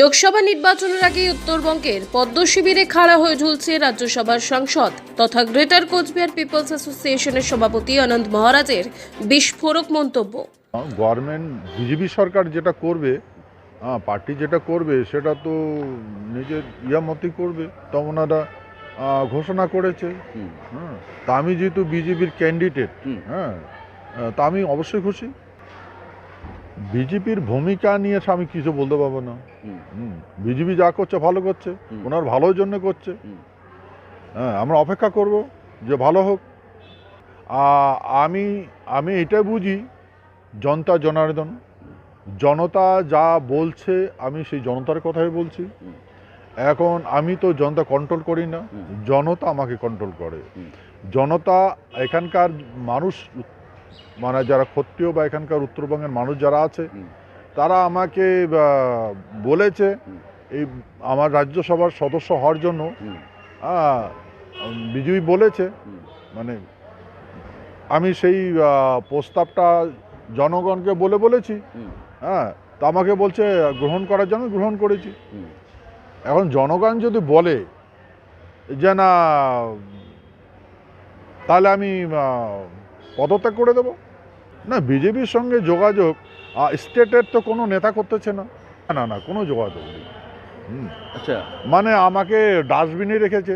লোকসভা নির্বাচনের আগে উত্তরবঙ্গের পদ্ম শিবিরে খাড়া হয়ে ঝুলছে রাজ্যসভার সাংসদ তথা গ্রেটার কোচবিহার পিপলস অ্যাসোসিয়েশনের সভাপতি আনন্দ মহারাজের বিস্ফোরক মন্তব্য। গভর্নমেন্ট বিজেপি সরকার যেটা করবে পার্টি যেটা করবে সেটা তো নিজের ইয়া মতোই করবে তা ওনারা ঘোষণা করেছে। হ্যাঁ তা আমি যেহেতু বিজেপির ক্যান্ডিডেট হুম। হ্যাঁ তা আমি অবশ্যই খুশি। বিজেপির ভূমিকা নিয়ে আমি কিছু বলতে পারব না। বিজেপি যা করছে ভালো করছে ওনার ভালোর জন্য করছে। হ্যাঁ আমরা অপেক্ষা করব যে ভালো হোক। আমি আমি এটা বুঝি জনতা জনার্দন। জনতা যা বলছে আমি সেই জনতার কথাই বলছি। এখন আমি তো জনতা কন্ট্রোল করি না। জনতা আমাকে কন্ট্রোল করে। জনতা এখানকার মানুষ মানে যারা ক্ষত্রিয় বা এখানকার উত্তরবঙ্গের মানুষ যারা আছে তারা আমাকে বলেছে এই আমার রাজ্যসভার সদস্য হওয়ার জন্য। বিজয়ী বলেছে। মানে আমি সেই প্রস্তাবটা জনগণকে বলে বলেছি। হ্যাঁ তা আমাকে বলছে গ্রহণ করার জন্য গ্রহণ করেছি। এখন জনগণ যদি বলে যে না তাহলে আমি পদত্যাগ করে দেব? না বিজেপির সঙ্গে যোগাযোগ স্টেটের তো কোনো নেতা করতেছে না। না না কোনো যোগাযোগ নেই। আচ্ছা। মানে আমাকে ডাস্টবিনে রেখেছে।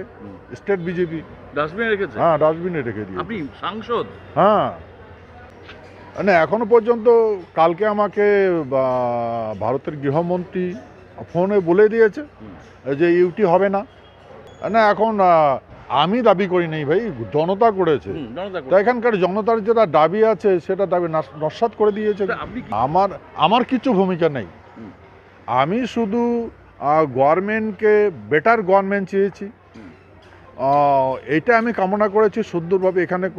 State BJP. ডাস্টবিনে রেখেছে? হ্যাঁ ডাস্টবিনে রেখে দিয়ে আপনি সাংসদ? হ্যাঁ। মানে এখনও পর্যন্ত কালকে আমাকে ভারতের গৃহমন্ত্রী ফোনে বলে দিয়েছে যে ইউটি হবে না। না এখন আমি দাবি করি নাই ভাই জনতা করেছে। তা এখানকার জনতার যেটা দাবি আছে সেটা দাবি নাস- নস্যাৎ করে দিয়েছে। আমার আমার কিছু ভূমিকা নেই। আমি শুধু গভর্নমেন্টকে বেটার গভর্নমেন্ট চেয়েছি। এটা আমি কামনা করেছি সুন্দরভাবে এখানে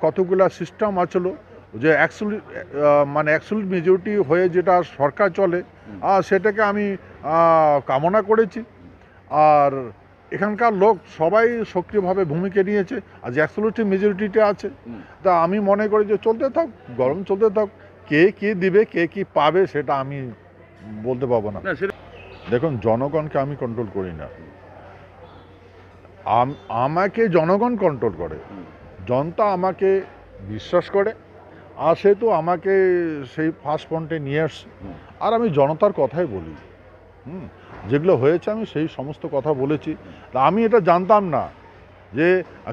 কতগুলা সিস্টেম আছিল যে অ্যাকচুয়ালি মানে অ্যাকচুয়ালি মেজরিটি হয়ে যেটা সরকার চলে। সেটাকে আমি কামনা করেছি। আর এখানকার লোক সবাই সক্রিয়ভাবে ভূমিকা নিয়েছে যে অ্যাকচুয়ালিটি মেজরিটিতে আছে তা আমি মনে করি যে চলতে থাক গরম চলতে থাক কে কি দিবে কে কি পাবে সেটা আমি বলতে পারব না। দেখুন জনগণকে আমি কন্ট্রোল করি না। আমাকে জনগণ কন্ট্রোল করে। জনতা আমাকে বিশ্বাস করে আর সেহেতু আমাকে সেই ফার্স্ট পয়েন্টে নিয়ে আসছে। আর আমি জনতার কথাই বলি। হুম যেগুলো হয়েছে আমি সেই সমস্ত কথা বলেছি। তা আমি এটা জানতাম না যে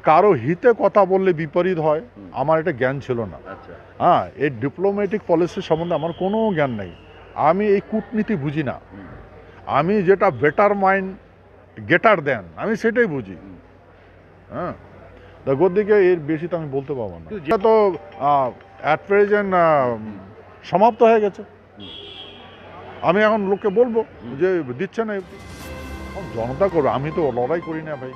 কারও হিতে কথা বললে বিপরীত হয় আমার এটা জ্ঞান ছিল না। আচ্ছা। হ্যাঁ এই ডিপ্লোম্যাটিক পলিসি সম্বন্ধে আমার কোনো জ্ঞান নেই। আমি এই কূটনীতি বুঝি না। আমি যেটা বেটার মাইন্ড গেটার দেন আমি সেটাই বুঝি। হ্যাঁ দিকে এর বেশি তো আমি বলতে পারব না। তো অ্যাট প্রেজেন্ট সমাপ্ত হয়ে গেছে। আমি এখন লোককে বলব যে দিচ্ছে না জনতা করবে আমি তো লড়াই করি না ভাই।